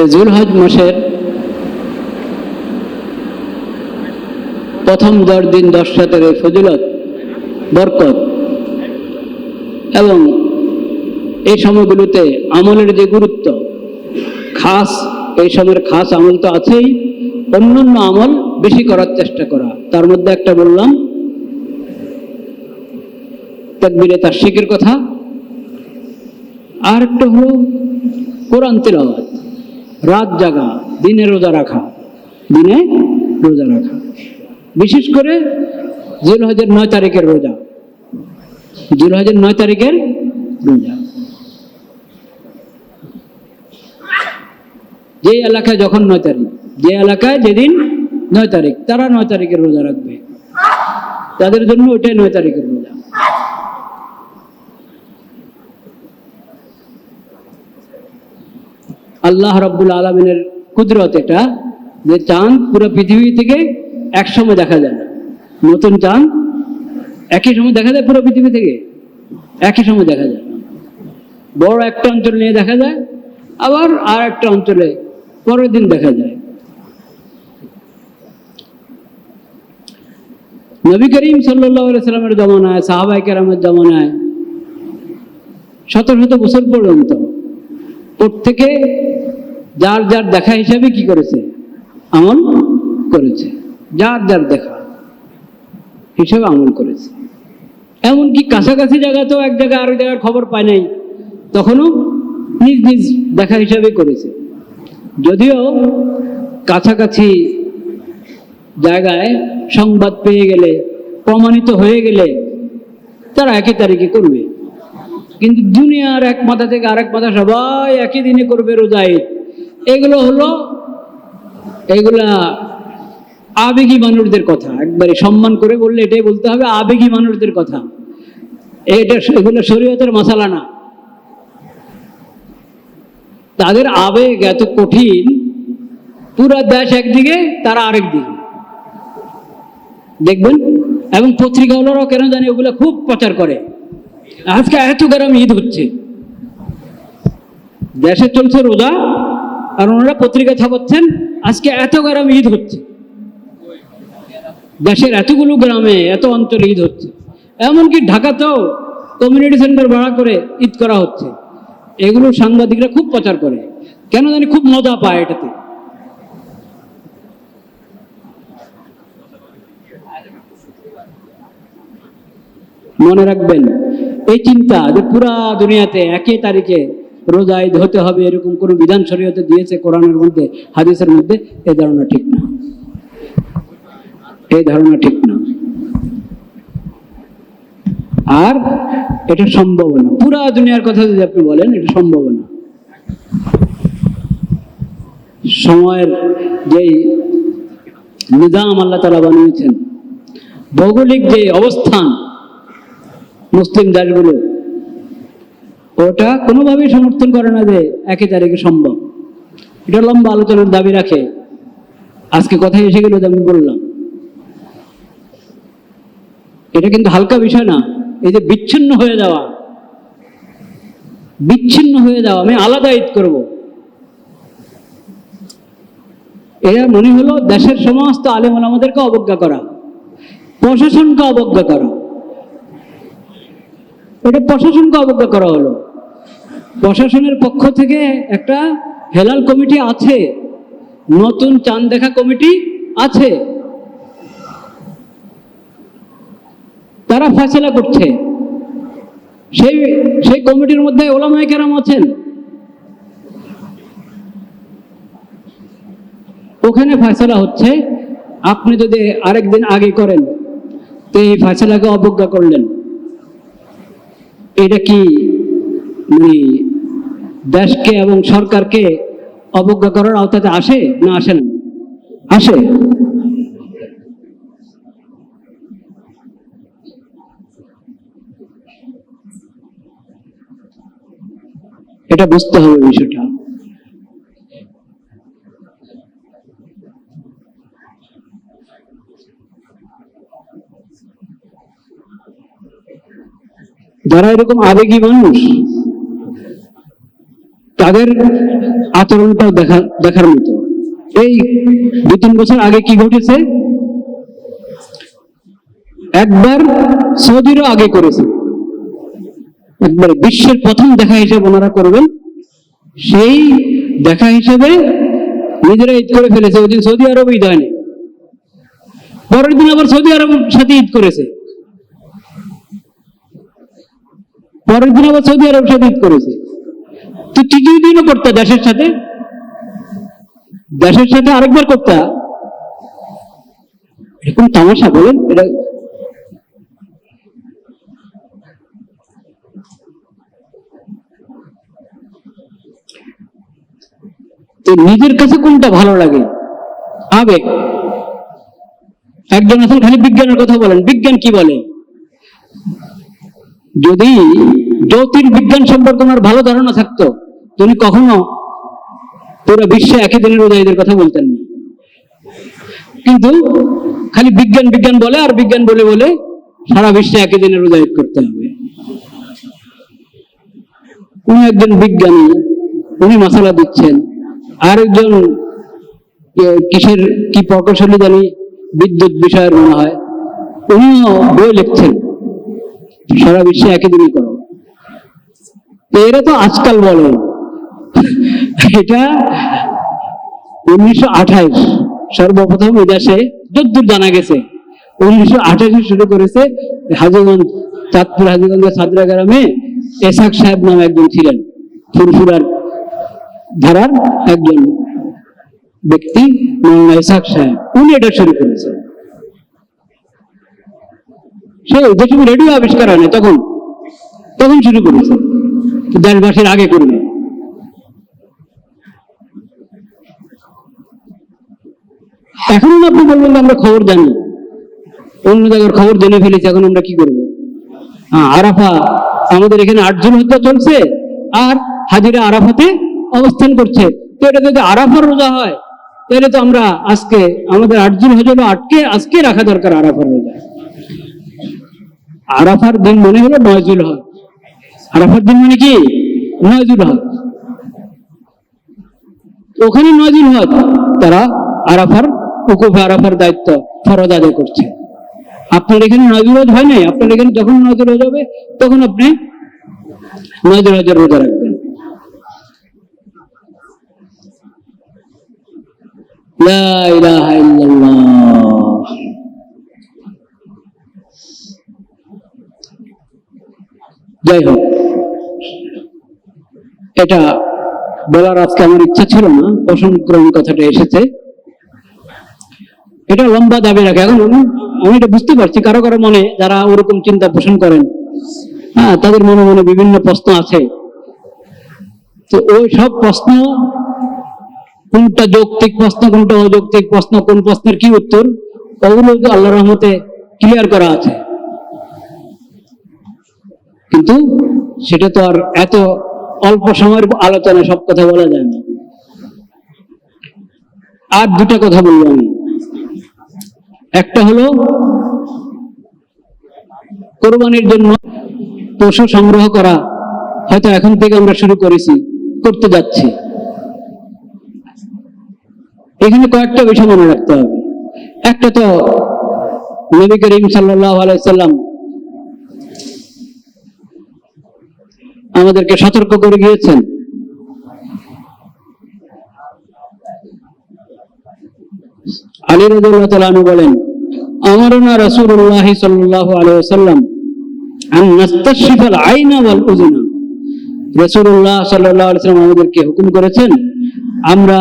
তো জুলহজ মাসের প্রথম দশ দিন দশ রাতের এই ফজিলত, বরকত, এবং এই সময়গুলোতে আমলের যে গুরুত্ব, খাস, এই সময়ের খাস আমল তো আছেই, অন্যান্য আমল বেশি করার চেষ্টা করা। তার মধ্যে একটা বললাম, তাকবিরে তার শিখের কথা, আর একটা হলো কোরআন তেলাওয়াত। রাত জাগা, দিনে রোজা রাখা, দিনে রোজা রাখা। বিশেষ করে জিরো হাজার নয় তারিখের রোজা। জিরো হাজার নয় তারিখের রোজা। যে এলাকায় যখন নয় তারিখ, যে এলাকায় যেদিন নয় তারিখ, তারা নয় তারিখের রোজা রাখবে। তাদের জন্য ওইটাই নয় তারিখের রোজা। আল্লাহ রব্বুল আলমিনের কুদরত এটা যে চাঁদ পুরো পৃথিবী থেকে এক সময় দেখা যায় না। নতুন চাঁদ একই সময় দেখা যায় পুরো পৃথিবী থেকে? একই সময় দেখা যায়। বড় একটা অঞ্চল নিয়ে দেখা যায়, আবার আর একটা অঞ্চলে পরের দিন দেখা যায়। নবী করিম সাল্লামের জমানায় সাহাবাই কেরামের জমানায় শত শত বছর পর্যন্ত প্রত্যেকে যার যার দেখা হিসাবে কি করেছে? আমল করেছে। যার যার দেখা হিসাবে আমল করেছে। এমনকি কাছাকাছি জায়গাতেও এক জায়গায় আরেক জায়গার খবর পায় নাই, তখনও নিজ নিজ দেখা হিসাবে করেছে। যদিও কাছাকাছি জায়গায় সংবাদ পেয়ে গেলে, প্রমাণিত হয়ে গেলে তারা একই তারিখে করবে। কিন্তু দুনিয়ার এক মাথা থেকে আরেক মাথা সবাই একই দিনে করবে রোজা ঈদ এগুলো হলো, এগুলা আবেগী মানুষদের কথা। একবারে সম্মান করে বললে এটাই বলতে হবে, আবেগী মানুষদের কথা। এটা এগুলো শরীয়তের মশালা না। তাদের আবেগ এত কঠিন, পুরো দেশ একদিকে, তারা আরেক দিকে। দেখবেন? এবং পত্রিকাগুলোরাও কেন জানি ওগুলো খুব প্রচার করে? আজকে এত গ্রাম ঈদ হচ্ছে। দেশে চলছে রোজা আর ওনারা পত্রিকা ছাপাচ্ছেন। আজকে এত গ্রাম ঈদ হচ্ছে। দেশের এতগুলো গ্রামে এত অঞ্চলে ঈদ হচ্ছে। এমনকি ঢাকাতেও কমিউনিটি সেন্টার ভাড়া করে ঈদ করা হচ্ছে। এগুলো সাংবাদিকরা খুব প্রচার করে। কেন জানি খুব মজা পায় এটাতে। মনে রাখবেন, এই চিন্তা যে পুরা দুনিয়াতে একই তারিখে রোজা ঈদ হতে হবে, এরকম কোনো বিধান শরীয়তে দিয়েছে কোরআনের মধ্যে, হাদিসের মধ্যে এই ধারণা ঠিক না। এই ধারণা ঠিক না। আর এটা সম্ভব না। পুরা দুনিয়ার কথা যদি আপনি বলেন, এটা সম্ভব না। সময়ের যেই নিজাম আল্লাহ তালা বানিয়েছেন, ভৌগোলিক যে অবস্থান, মুসলিম দেশগুলো ওটা কোনোভাবেই সমর্থন করে না যে একই তারিখে সম্ভব। এটা লম্বা আলোচনার দাবি রাখে। আজকে কথায় এসে গেল যে আমি বললাম। এটা কিন্তু হালকা বিষয় না, এই যে বিচ্ছিন্ন হয়ে যাওয়া। বিচ্ছিন্ন হয়ে যাওয়া, আমি আলাদা ঈদ করব। এর মনে হলো দেশের সমস্ত আলেম আমাদেরকে অবজ্ঞা করা, প্রশাসনকে অবজ্ঞা করা। এটা প্রশাসনকে অবজ্ঞা করা হলো। প্রশাসনের পক্ষ থেকে একটা হেলাল কমিটি আছে, নতুন চাঁদ দেখা কমিটি আছে। তারা ফয়সলা করছে। সেই সেই কমিটির মধ্যে ওলামায় কেরাম আছেন। ওখানে ফয়সলা হচ্ছে। আপনি যদি আরেকদিন আগে করেন, তো এই ফয়সলাকে অবজ্ঞা করলেন। এটা কি মানে দেশকে এবং সরকারকে অবজ্ঞা করার আওতাতে আসে না আসে না? আসে। এটা বুঝতে হবে বিষয়টা। যারা এরকম আবেগী মানুষ, তাদের আচরণটাও দেখা, দেখার মতো। এই দু তিন বছর আগে কি ঘটেছে? একবার সৌদিরও আগে করেছে। একবার বিশ্বের প্রথম দেখা হিসেবে ওনারা করবেন, সেই দেখা হিসেবে নিজেরা ঈদ করে ফেলেছে। ওই দিন সৌদি আরব ঈদ হয়নি পরের দিন আবার সৌদি আরবের সাথে ঈদ করেছে। পরের দিন আবার সৌদি আরব সাথে ঈদ করেছে। তো তৃতীয় দিনও করতে দেশের সাথে। দেশের সাথে আরেকবার করতে এরকম তামাশা বলেন? এটা নিজের কাছে কোনটা ভালো লাগে? আবেগ। একজন আছেন খালি বিজ্ঞানের কথা বলেন। বিজ্ঞান কি বলে? যদি জ্যোতির্বিজ্ঞান সম্পর্কে আমার ভালো ধারণা থাকতো। তুমি কখনো পুরো বিশ্বে একই দিনের উদয়ীদের কথা বলতেন না। কিন্তু খালি বিজ্ঞান বিজ্ঞান বলে আর বিজ্ঞান বলে বলে সারা বিশ্বে একই দিনের উদয় করতে হবে। উনি একজন বিজ্ঞানী, উনি মশলা দিচ্ছেন। আরেকজন কিসের কি প্রকৌশলী জানি বিদ্যুৎ বিষয়ের মনে হয়। উনিও বই লিখছেন। সারা বিশ্বে একই দিনই করো। এরা তো আজকাল বলে। এটা উনিশশো আঠাইশ সর্বপ্রথম এদেশে যদ্দূর জানা গেছে। উনিশশো আঠাইশে শুরু করেছে হাজিগঞ্জ, চাঁদপুর হাজিগঞ্জের সাদরা গ্রামে এসাক সাহেব নামে একজন ছিলেন। ফুরফুরার ধারার একজন ব্যক্তি এসাক সাহেব। উনি এটা শুরু করেছেন। সে দেশে রেডিও আবিষ্কার হয় না তখন। তখন শুরু করেছে দেশবাসীর আগে করবে। এখন আপনি বলবেন আমরা খবর জানি। অন্য জায়গার খবর জেনে ফেলেছি, এখন আমরা কি করব? হ্যাঁ আরাফা, আমাদের এখানে আটজন হত্যা চলছে, আর হাজিরা আরাফাতে অবস্থান করছে। তো এটা যদি আরাফার রোজা হয়, তাহলে তো আমরা আজকে, আমাদের আটজন হজরও আটকে, আজকে রাখা দরকার আরাফার রোজা। আরাফার দিন মনে হলো নয়জুল হজ আরাফার দিন মানে কি? নয়জুল হজ ওখানে নয়জুল হজ তারা আরাফার উকুফে আরাফার দায়িত্ব ফরজ আদায় করছে। আপনার এখানে নজর হজ হয় নাই? আপনার এখানে যখন নজর হজ হবে, তখন আপনি নজর হজের রোজা রাখবেন। লা ইলাহা ইল্লাল্লাহ। যাই হোক। এটা বলার আজকে আমার ইচ্ছা ছিল না প্রসঙ্গক্রমে কথাটা এসেছে। এটা লম্বা দাবি রাখে। এখন আমি এটা বুঝতে পারছি, কারও কারও মনে যারা ওরকম চিন্তা পোষণ করেন হ্যাঁ তাদের মনে মনে বিভিন্ন প্রশ্ন আছে। তো ওই সব প্রশ্ন, কোনটা যৌক্তিক প্রশ্ন, কোনটা অযৌক্তিক প্রশ্ন, কোন প্রশ্নের কি উত্তর, ওগুলো আল্লাহ রহমতে ক্লিয়ার করা আছে। কিন্তু সেটা তো আর এত অল্প সময়ের আলোচনায় সব কথা বলা যায় না। আর দুটা কথা বলব আমি। একটা হলো, কোরবানির জন্য পশু সংগ্রহ করা হয়তো এখন থেকে আমরা শুরু করেছি, করতে যাচ্ছি। এখানে কয়েকটা বিষয় মনে রাখতে হবে। একটা তো নবী করিম সাল্লাহ আলাইসাল্লাম আমাদেরকে সতর্ক করে গিয়েছেন। আলী আনহু বলেন আমারনা রাসূলুল্লাহ সাল্লাল্লাহু আলাইহি হুকুম করেছেন, আমরা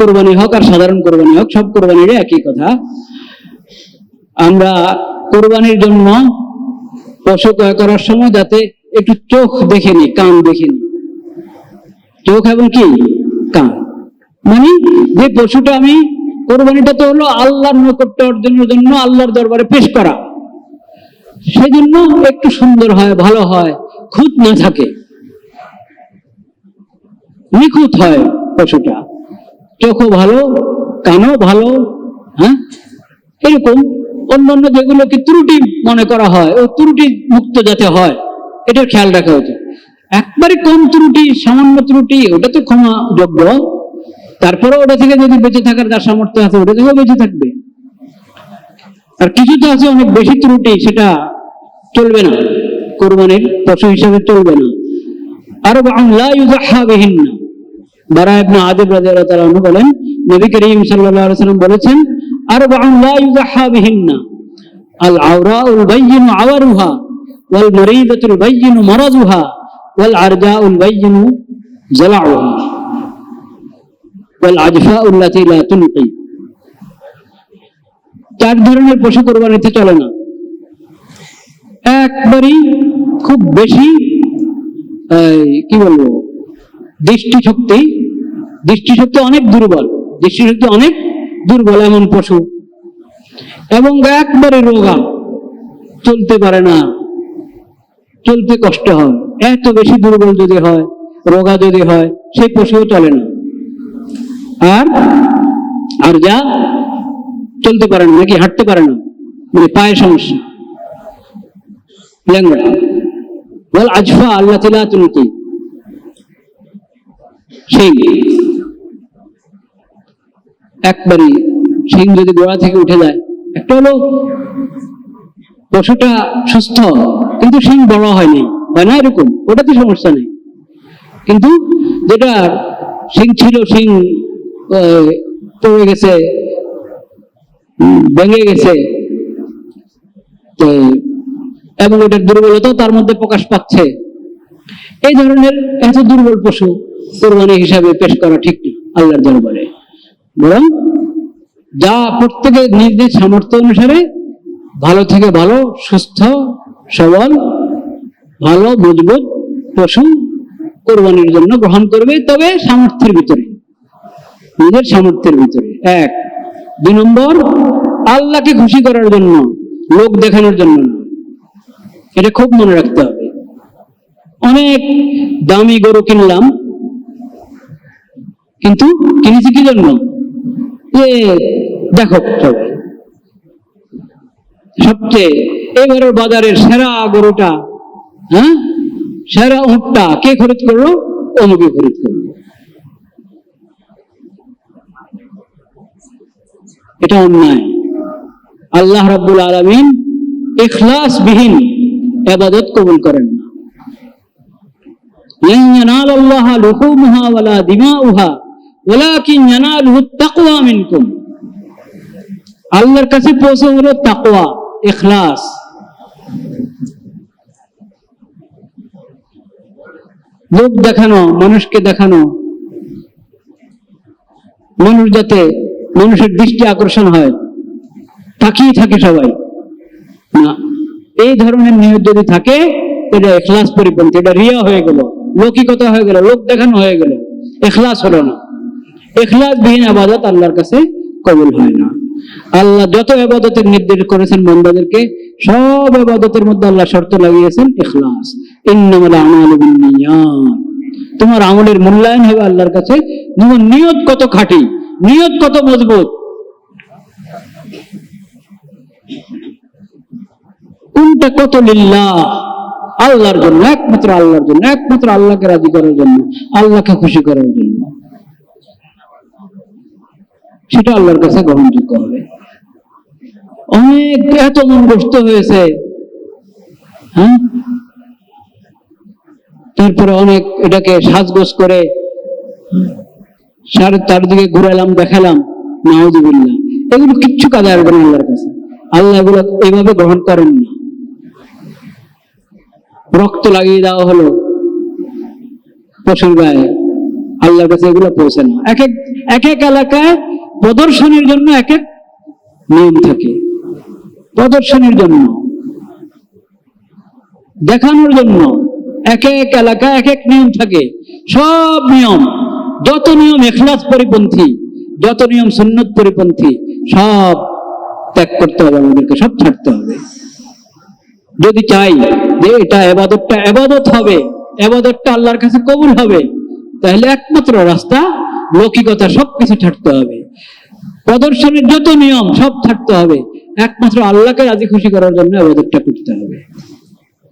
কোরবানি হোক আর সাধারণ কোরবানি হোক, সব কোরবানির একই কথা। আমরা কোরবানির জন্য ক্রয় করার সময় যাতে একটু চোখ দেখে নি, কান দেখে নি। চোখ এবং কি? কান। মানে যে পশুটা আমি কোরবানিটা তো হলো আল্লাহর নৈকট্য অর্জনের জন্য আল্লাহর দরবারে পেশ করা। সেজন্য একটু সুন্দর হয়, ভালো হয়, খুঁত না থাকে। নিখুঁত হয় পশুটা। চোখও ভালো, কানও ভালো হ্যাঁ? এরকম। অন্যান্য যেগুলোকে ত্রুটি মনে করা হয় ও ত্রুটি মুক্ত যাতে হয়, এটার খেয়াল রাখা উচিত। একবারে কম ত্রুটি, সামান্য ত্রুটি, ওটা তো ক্ষমা যোগ্য। তারপরে ওটা থেকে যদি বেঁচে থাকার যার সামর্থ্য আছে, ওটা থেকেও বেঁচে থাকবে। আর কিছু তো আছে অনেক বেশি ত্রুটি, সেটা চলবে না। কোরবানির পশু হিসাবে চলবে না। আরও লা ইউজাহা বিহিন্না। বারা ইবনে আদিব রাদিয়াল্লাহু তাআলা বলেন, নবী করিম সাল্লাল্লাহু সাল্লাম বলেছেন আল আওরাউল বাইয়িনু আওয়ারুহা, ওয়াল মারিদাতুল বাইয়িনু মারাদুহা ওয়াল আরজাউল বাইয়িনু জালাউহা। ওয়াল আজফাউল লাতী লা তুলকি। চার ধরনের পশু কোরবানিতে চলে না। একবারই খুব বেশি কি বলব, দৃষ্টিশক্তি দৃষ্টিশক্তি অনেক দুর্বল, দৃষ্টিশক্তি অনেক দুর্বল এমন পশু। এবং একবারে রোগা চলতে পারে না। চলতে কষ্ট হয়। এত বেশি দুর্বল যদি হয়, রোগা যদি হয়, সেই পশুও চলে না। আর আর যা চলতে পারে না, নাকি হাঁটতে পারে না মানে পায়ে সমস্যা। বল আজফা আল্লাহ তিলা তুলতি সিং একবারই সিং যদি গোড়া থেকে উঠে যায়। একটা হলো পশুটা সুস্থ, কিন্তু সিং বড় হয়নি হয় না এরকম? ওটাতে সমস্যা নেই। কিন্তু যেটা সিং ছিল সিং পড়ে গেছে, ভেঙে গেছে এবং এটার দুর্বলতাও তার মধ্যে প্রকাশ পাচ্ছে। এই ধরনের এত দুর্বল পশু কোরবানি হিসাবে পেশ করা ঠিক না, আল্লাহর দরবারে। বরং যা প্রত্যেকের নিজ নিজ সামর্থ্য অনুসারে ভালো থেকে ভালো, সুস্থ, সবল, ভালো, মজবুত পশু কোরবানির জন্য গ্রহণ করবে, তবে সামর্থ্যের ভিতরে, নিজের সামর্থ্যের ভিতরে। এক। দুই নম্বর, আল্লাহকে খুশি করার জন্য, লোক দেখানোর জন্য এটা খুব মনে রাখতে হবে। অনেক দামি গরু কিনলাম, কিন্তু কিনেছি কি জন্য? যে দেখো, সবচেয়ে এবারের বাজারের সেরা গরুটা হ্যাঁ? সেরা উঁটটা কে করল? অমুকে করল। এটা অন্যায়। আল্লাহ রাব্বুল আলামিন বিহীন ইবাদত কবুল করেন না। ওলাকিন ইয়ানালহু তাকওয়া মিনকুম। আল্লাহর কাছে পৌঁছে হলো তাকওয়া, ইখলাস। লোক দেখানো, মানুষকে দেখানো। মানুষ যাতে মানুষের দৃষ্টি আকর্ষণ হয়, তাকিয়ে থাকে সবাই। না, এই ধরনের নিয়ত যদি থাকে, এটা এখলাস পরিপন্থী, এটা রিয়া হয়ে গেল, লৌকিকতা হয়ে গেল, লোক দেখানো হয়ে গেল এখলাস হলো না। এখলাস বিহীন আবাদত আল্লাহর কাছে কবুল হয় না। আল্লাহ যত আবাদতের নির্দেশ করেছেন বান্দাদেরকে, সব আবাদতের মধ্যে আল্লাহ শর্ত লাগিয়েছেন বিন্নিয়াত। তোমার আমলের মূল্যায়ন হবে আল্লাহর কাছে। তোমার নিয়ত কত খাঁটি, নিয়ত কত মজবুত। কোনটা কত লিল্লাহ আল্লাহর জন্য, একমাত্র আল্লাহর জন্য, একমাত্র আল্লাহকে রাজি করার জন্য, আল্লাহকে খুশি করার জন্য। সেটা আল্লাহর কাছে গ্রহণযোগ্য হবে। অনেক এত মন গ্রস্ত হয়েছে। হ্যাঁ? তারপরে অনেক এটাকে সাজগোজ করে, সার তার দিকে ঘুরালাম দেখালাম নাউজুবিল্লাহ। এগুলো কিচ্ছু কাজে আসবে না আল্লাহর কাছে। আল্লাহ এগুলো এইভাবে গ্রহণ করেন না। রক্ত লাগিয়ে দেওয়া হলো। পশুর গায়ে আল্লাহর কাছে এগুলো পৌঁছে না। এক এক এক এক এলাকায় প্রদর্শনীর জন্য এক এক নিয়ম থাকে। প্রদর্শনীর জন্য। দেখানোর জন্য এক এক এলাকা এক এক নিয়ম থাকে। সব নিয়ম, যত নিয়ম এখলাস পরিপন্থী, যত নিয়ম সুন্নত পরিপন্থী, সব ত্যাগ করতে হবে আমাদেরকে, সব ছাড়তে হবে। যদি চাই যে এটা এবাদতটা এবাদত হবে, এবাদতটা আল্লাহর কাছে কবুল হবে, তাহলে একমাত্র রাস্তা, লৌকিকতা সবকিছু ছাড়তে হবে। প্রদর্শনের যত নিয়ম সব থাকতে হবে। একমাত্র আল্লাহকে রাজি খুশি করার জন্য আবেদনটা করতে হবে।